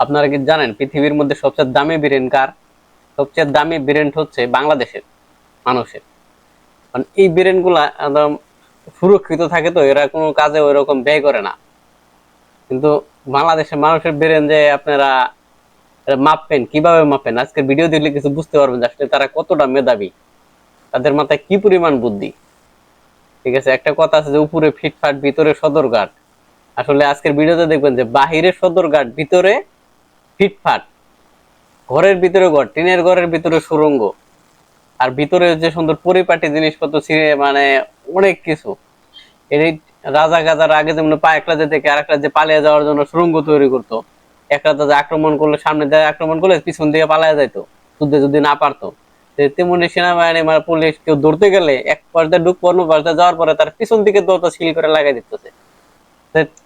আপনারা কি জানেন পৃথিবীর মধ্যে সবচেয়ে দামি ব্রেন কার? সবচেয়ে দামি ব্রেন হচ্ছে বাংলাদেশের মানুষের। কারণ এই ব্রেনগুলা একদম সুরক্ষিত থাকে তো, এরা কোনো কাজে ওই রকম ব্যয় করে না। কিন্তু বাংলাদেশের মানুষের ব্রেন যে আপনারা মাপবেন কীভাবে মাপেন? আজকের ভিডিও দেখলে কিছু বুঝতে পারবেন আসলে তারা কতটা মেধাবী, তাদের মাথায় কি পরিমাণ বুদ্ধি। ঠিক আছে, একটা কথা আছে যে উপরে ফিটফাট, ভিতরে সদরঘাট। আসলে আজকের ভিডিওতে দেখবেন যে বাহিরে সদরঘাট, ভিতরে ফিটফাট। ঘরের ভিতরে ঘর, টিনের ঘরের ভিতরে সুরঙ্গ। আর ভিতরে যে সুন্দর পরিপাটি জিনিসপত্র ছিঁড়ে মানে অনেক কিছু। এই রাজা গাজার আগে যেমন পা এক রাজ্য থেকে আরেক রাজ্যে পালিয়ে যাওয়ার জন্য সুরঙ্গ তৈরি করতো। এক রাজা আক্রমণ করলে, সামনে দিয়ে আক্রমণ করলে, পিছন দিয়ে পালিয়ে যাইতো, যুদ্ধে যদি না পারতো। তেমনি সেনাবাহিনী মানে পুলিশ কেউ ধরতে গেলে, এক পর্যায়ে ঢুক, অন্য পর্যায়ে যাওয়ার পরে তার পিছন দিকে দৌড়টা সিল করে লাগাই দিতেছে।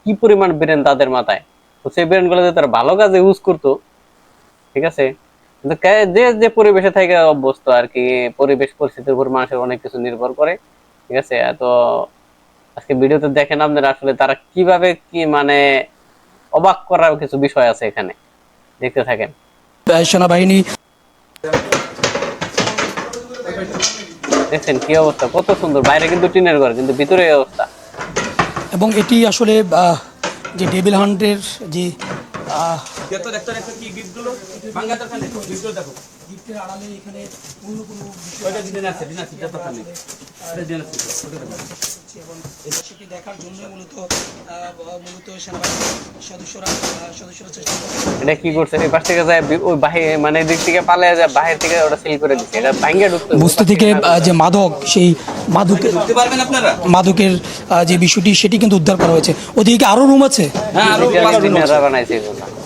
কি পরিমাণ ব্রেন তাদের মাথায়? তো সেই ব্রেনগুলো যদি তারা ভালো কাজে ইউজ করতো ঠিক আছে? কিন্তু যে যে পরিবেশে থেকে অভ্যস্ত আর কি পরিবেশ পরিস্থিতির উপর মানুষের অনেক কিছু নির্ভর করে ঠিক আছে? তো আজকে ভিডিওতে দেখেন আপনারা আসলে তারা কীভাবে কি মানে অবাক করার কিছু বিষয় আছে এখানে। দেখতে থাকেন। সেনাবাহিনী দেখছেন কি অবস্থা? কত সুন্দর। বাইরে কিন্তু টিনের ঘর কিন্তু ভিতরে অবস্থা। এবং এটি আসলে যে ডেভিল হান্টের যে এখানে বিষয় এবং সেটি দেখার জন্য মূলত মূলত সেনাবাহিনীর সদস্যরা সদস্যরা চেষ্টা করে এটা কি করছে? এই পাশ থেকে যায় ওই বাহির মানে দিক থেকে পালিয়ে যায় বাহির থেকে ওটা সিল করে দিচ্ছে। এটা ভাঙ্গে ঢুকতে বস্তি থেকে যে মাদক সেই মাদকের মাদকের যে বিষয়টি সেটি কিন্তু উদ্ধার করা হয়েছে। ওদিকে আরও রুম আছে? হ্যাঁ ইঞ্জিনিয়াররা বানাইছে এগুলো।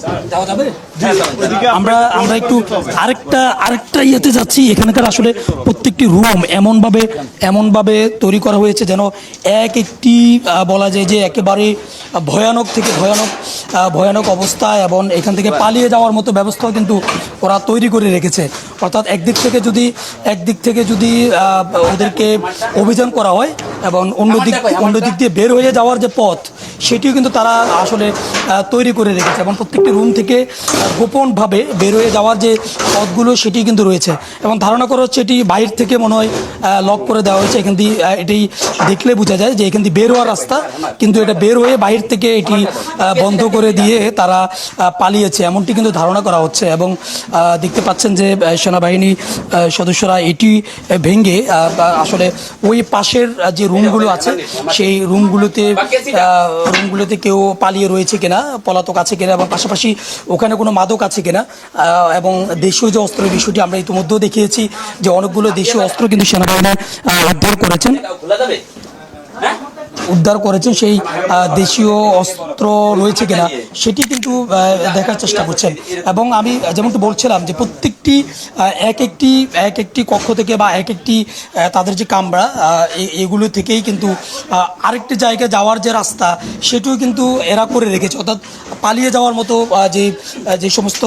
আমরা আমরা একটু আরেকটা আরেকটা ইয়েতে যাচ্ছি। এখানকার আসলে প্রত্যেকটি রুম এমনভাবে এমনভাবে তৈরি করা হয়েছে যেন এক একটি বলা যায় যে একেবারে ভয়ানক থেকে ভয়ানক ভয়ানক অবস্থা এবং এখান থেকে পালিয়ে যাওয়ার মতো ব্যবস্থাও কিন্তু ওরা তৈরি করে রেখেছে। অর্থাৎ একদিক থেকে যদি একদিক থেকে যদি ওদেরকে অভিযান করা হয় এবং অন্য দিক অন্য দিক দিয়ে বের হয়ে যাওয়ার যে পথ সেটিও কিন্তু তারা আসলে তৈরি করে রেখেছে এবং প্রত্যেকটি রুম থেকে গোপনভাবে বের হয়ে যাওয়ার যে পথগুলো সেটি কিন্তু রয়েছে এবং ধারণা করা হচ্ছে এটি বাইরে থেকে মনে হয় লক করে দেওয়া হয়েছে। এখান দিয়ে এটি দেখলে বোঝা যায় যে এখান দিয়ে বের হওয়ার রাস্তা, কিন্তু এটা বের হয়ে বাইর থেকে এটি বন্ধ করে দিয়ে তারা পালিয়েছে। এমনটি কিন্তু ধারণা করা হচ্ছে এবং দেখতে পাচ্ছেন যে সেনাবাহিনী সদস্যরা এটি ভেঙে আসলে ওই পাশের যে রুমগুলো আছে, সেই রুমগুলোতে রুমগুলোতে কেউ পালিয়ে রয়েছে কিনা, পলাতক আছে কিনা এবং পাশাপাশি ওখানে কোনো মাদক আছে কিনা এবং দেশীয় যে অস্ত্রের বিষয়টি আমরা ইতিমধ্যেও দেখিয়েছি যে অনেকগুলো দেশীয় অস্ত্র কিন্তু সেনাবাহিনী উদ্ধার করেছেন। উদ্ধার করেছেন সেই দেশীয় অস্ত্র রয়েছে কিনা, সেটি কিন্তু দেখার চেষ্টা করছেন। এবং আমি যেমনটা বলছিলাম যে প্রত্যেকটি আহ, এক একটি এক একটি কক্ষ থেকে বা এক একটি তাদের যে কামরা এগুলো থেকেই কিন্তু আরেকটি জায়গায় যাওয়ার যে রাস্তা সেটিও কিন্তু এরা করে রেখেছে। অর্থাৎ পালিয়ে যাওয়ার মতো যে যে সমস্ত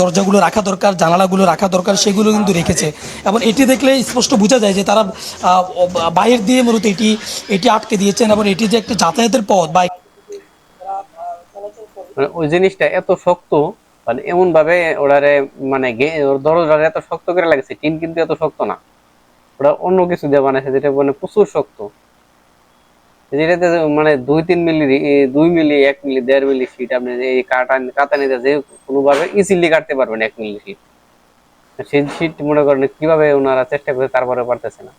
দরজাগুলো রাখা দরকার জানালাগুলো রাখা দরকার সেগুলো কিন্তু রেখেছে। এবং এটি দেখলে স্পষ্ট বোঝা যায় যে তারা বাইরে দিয়ে মূলত এটি এটি আটকে দিয়েছেন এবং এটি যে একটা যাতায়াতের পথ বা মানে ওই জিনিসটা এত শক্ত মানে এমন ভাবে ওরারে মানে গে- ওর এত শক্ত করে লাগছে টিন কিন্তু এত শক্ত না। ওরা অন্য কিছু দিয়ে বানাইছে যেটা মানে প্রচুর শক্ত। যেটাতে মানে দুই তিন মিলি দুই মিলি, এক মিলি, দেড় মিলি শীট আপনি এই কাটা কাতানিতে যে কোনোভাবে ইজিলি কাটতে পারবেন এক মিলি শীট সেই শীট মনে করেন কীভাবে ওনারা চেষ্টা করে তারপরে পারতেছে না।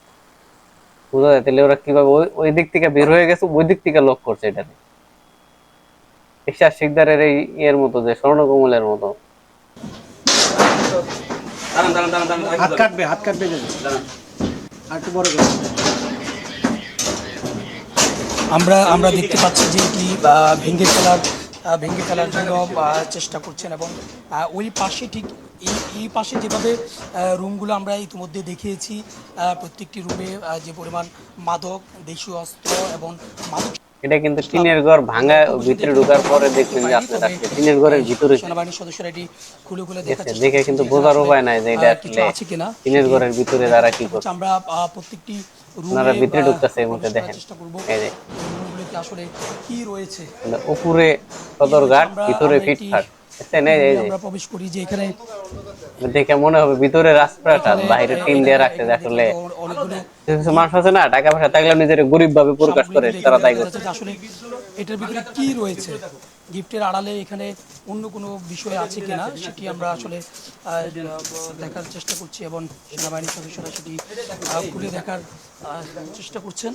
বুঝা যায়? তাহলে ওরা কীভাবে ওই দিক থেকে বের হয়ে গেছে, ওই দিক থেকে লক করছে এটাকে। ঈশ্বর শিকদারের এই ইয়ের মতো যে স্বর্ণকমলের মতো। হাত কাটবে হাত কাটবে। আর একটু বড় আমরা আমরা দেখতে পাচ্ছি যে এটি আহ, ভেঙে ফেলার ভেঙে ফেলার জন্য চেষ্টা করছেন এবং আহ, ওই পাশে ঠিক এই এই পাশে যেভাবে আহ, রুমগুলো আমরা ইতিমধ্যে দেখিয়েছি আহ, প্রত্যেকটি রুমে যে পরিমাণ মাদক দেশীয় অস্ত্র এবং মাদক এটা কিন্তু টিনের ঘর ভাঙা ভিতরে ঢুকার পরে দেখবেন যে আপনার আসলে টিনের ঘরের ভিতরে সেনাবাহিনীর সদস্যরা এটি খুলে খুলে দেখাচ্ছে। দেখে- কিন্তু বোঝার উপায় নাই যে এটা আসলে আছে কিনা? টিনের ঘরের ভিতরে তারা কি করছে? আমরা প্রত্যেকটি রুমে ওনারা ভিতরে ঢুকতেছে এই মুহূর্তে দেখেন। এই যে। আসলে কি রয়েছে? মানে উপরে সদরঘাট ভিতরে ফিটফাট দেখছেন এই- এই যে, আমরা প্রবেশ করি যে এখানে দেখে মনে হবে ভিতরে রাস্তাটা বাইরে টিন দিয়ে রাখছে আসলে কিছু কিছু মানুষ আছে না টাকা পয়সা থাকলে নিজের গরিব ভাবে প্রকাশ করে তারা তাই করছে। আসলে এটার ভিতরে কি রয়েছে? গিফটের আড়ালে এখানে অন্য কোনো বিষয় আছে কিনা? সেটি আমরা আসলে দেখার চেষ্টা করছি এবং সেনাবাহিনীর সদস্যরা সেটি খুলে দেখার চেষ্টা করছেন।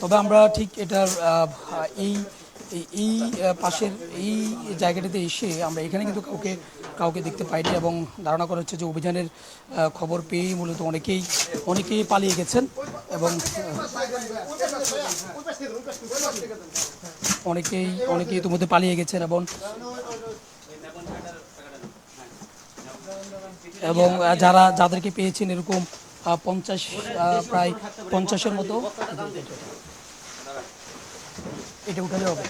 তবে আমরা ঠিক এটার এই, এই- পাশের এই জায়গাটিতে এসে আমরা এখানে কিন্তু কাউকে কাউকে দেখতে পাইনি এবং ধারণা করা হচ্ছে যে অভিযানের খবর পেয়েই মূলত অনেকেই অনেকেই পালিয়ে গেছেন এবং অনেকেই অনেকেই ইতিমধ্যে পালিয়ে গেছেন এবং এবং যারা যাদেরকে পেয়েছেন এরকম পঞ্চাশ প্রায় পঞ্চাশের মতো। এটা উঠালে হবে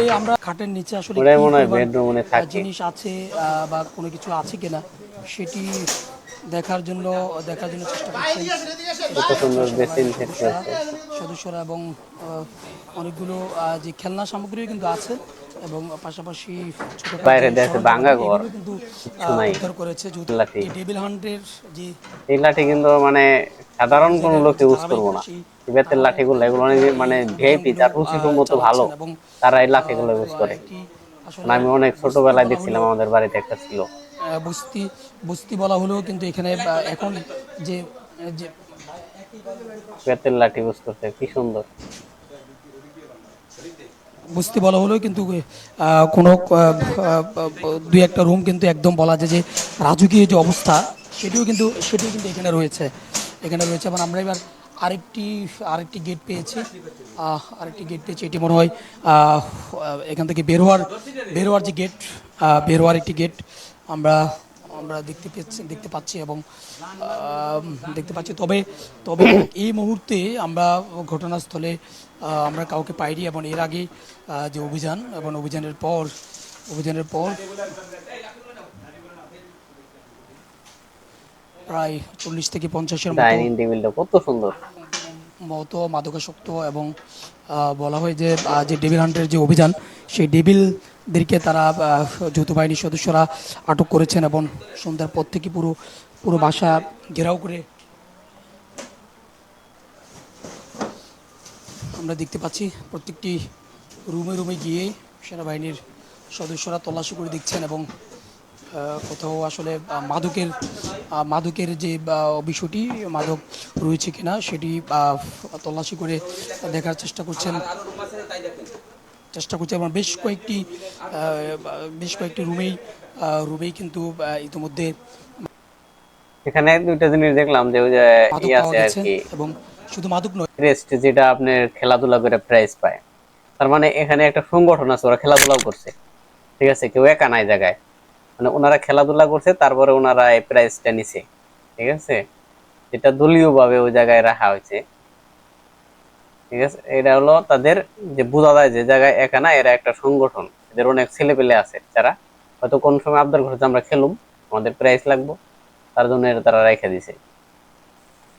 এই আমরা খাটের নিচে আসলে। জিনিস আছে বা কোনো কিছু আছে কিনা সেটি দেখার জন্য দেখার জন্য চেষ্টা করছি। সদস্যরা এবং অনেকগুলো যে খেলনা সামগ্রীও কিন্তু আছে এবং পাশাপাশি বাইরে যে ভাঙা ঘর, কিন্তু। উদ্ধার করেছে লাঠি। ডেভিল হান্টের যে এই লাঠি কিন্তু মানে সাধারণ কোনো লোক ইউজ করব না। বেতের লাঠিগুলো এগুলো মানে ভিআইপি যার রুচির মতো ভালো তারা এই লাঠিগুলো ইউজ করে। কারণ আমি অনেক ছোটবেলায় দেখছিলাম আমাদের বাড়িতে একটা ছিল। বস্তি বস্তি বলা হলেও কিন্তু এখানে এখন যে যে বেতের লাঠি ইউজ করছে কি সুন্দর। বস্তি বলা হলেও কিন্তু কোনো দুই একটা রুম কিন্তু একদম বলা যায় যে রাজকীয় যে অবস্থা, সেটিও কিন্তু সেটিও কিন্তু এখানে রয়েছে। এখানে রয়েছে এবং আমরা এবার আরেকটি আরেকটি গেট পেয়েছি। আরেকটি গেট পেয়েছি, এটি মনে হয় এখান থেকে বেরোয়ার বেরোয়ার যে গেট বেরোয়ার একটি গেট আমরা আমরা দেখতে পেয়েছি দেখতে পাচ্ছি এবং দেখতে পাচ্ছি। তবে তবে এই মুহূর্তে আমরা ঘটনাস্থলে আমরা কাউকে পাইনি এবং এর আগে যে অভিযান এবং অভিযানের পর অভিযানের পর প্রায় চল্লিশ থেকে পঞ্চাশের মতো কত সুন্দর। মতো মাদকাসক্ত এবং আহ, বলা হয় যে যে ডেভিল হান্টের যে অভিযান সেই ডেভিলদেরকে তারা যৌথ বাহিনীর সদস্যরা আটক করেছেন এবং সন্ধ্যার পর থেকে পুরো পুরো বাসা ঘেরাও করে আমরা দেখতে পাচ্ছি প্রত্যেকটি রুমে রুমে গিয়ে সেনাবাহিনীর সদস্যরা তল্লাশি করে দেখছেন এবং কোথাও আসলে মাদকের মাদকের যে বিষয়টি, মাদক রয়েছে কিনা সেটি তল্লাশি করে দেখার চেষ্টা করছেন চেষ্টা করছে। এবং বেশ কয়েকটি বেশ কয়েকটি রুমেই রুমেই কিন্তু ইতিমধ্যে এখানে দুইটা জিনিস দেখলাম যে ওই যে ই আছে আর কি। এবং শুধু মাদক নয়। রেস্ট যেটা আপনার খেলাধুলা করে প্রাইজ পায়। তার মানে এখানে একটা সংগঠন আছে ওরা খেলাধুলাও করছে। ঠিক আছে? কেউ একা নাই জায়গায়। মানে ওনারা খেলাধুলা করছে তারপরে ওনারা এই প্রাইজটা নিছে। ঠিক আছে? যেটা দলীয় ভাবে ওই জায়গায় রাখা হয়েছে। ঠিক আছে? এটা হলো তাদের যে বোঝা যায় যে জায়গায় একা না, এরা একটা সংগঠন। এদের অনেক ছেলে পেলে আছে যারা। হয়তো কোন সময় আবদার করছে, আমরা খেলুম, আমাদের প্রাইজ লাগবো, তার জন্য এটা তারা রেখে দিছে।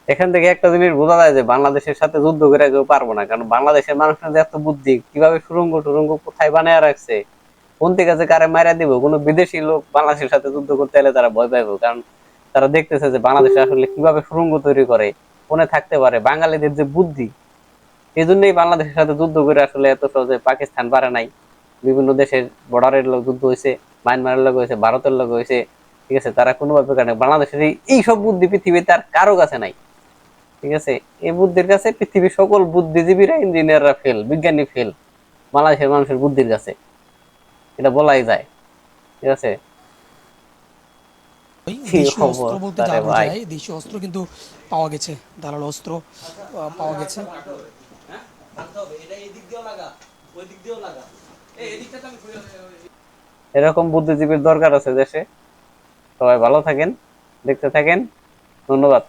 এখান থেকে একটা জিনিস বোঝা যায় যে বাংলাদেশের সাথে যুদ্ধ করে কেউ পারব না, কারণ বাংলাদেশের মানুষের যে এত বুদ্ধি, কীভাবে সুরঙ্গ টুরঙ্গ কোথায় বানায় রাখছে, কোন থেকে কাছে কারে মারা দিব, কোনো বিদেশি লোক বাংলাদেশের সাথে যুদ্ধ করতে এলে তারা ভয় পাইবো, কারণ তারা দেখতেছে যে বাংলাদেশে আসলে কীভাবে সুরঙ্গ তৈরি করে, কোনে থাকতে পারে। বাঙালিদের যে বুদ্ধি এই জন্যই বাংলাদেশের সাথে যুদ্ধ করে আসলে এত সহজে পাকিস্তান পারে নাই। বিভিন্ন দেশের বর্ডারের লোক যুদ্ধ হয়েছে মায়ানমারের লোক হয়েছে ভারতের লোক হয়েছে ঠিক আছে? তারা কোনোভাবে কারণে বাংলাদেশের এই- সব বুদ্ধি পৃথিবীতে আর কারও কাছে নাই ঠিক আছে? এই বুদ্ধির কাছে পৃথিবীর সকল বুদ্ধিজীবীরা ইঞ্জিনিয়াররা ফেল বিজ্ঞানী ফেল বাংলাদেশের মানুষের বুদ্ধির কাছে। এটা বলাই যায় ঠিক আছে? দেশীয় অস্ত্র বলতে দেশীয় কিন্তু পাওয়া গেছে ধারালো অস্ত্র পাওয়া গেছে। এরকম বুদ্ধিজীবীর দরকার আছে দেশে। সবাই ভালো থাকেন দেখতে থাকেন ধন্যবাদ।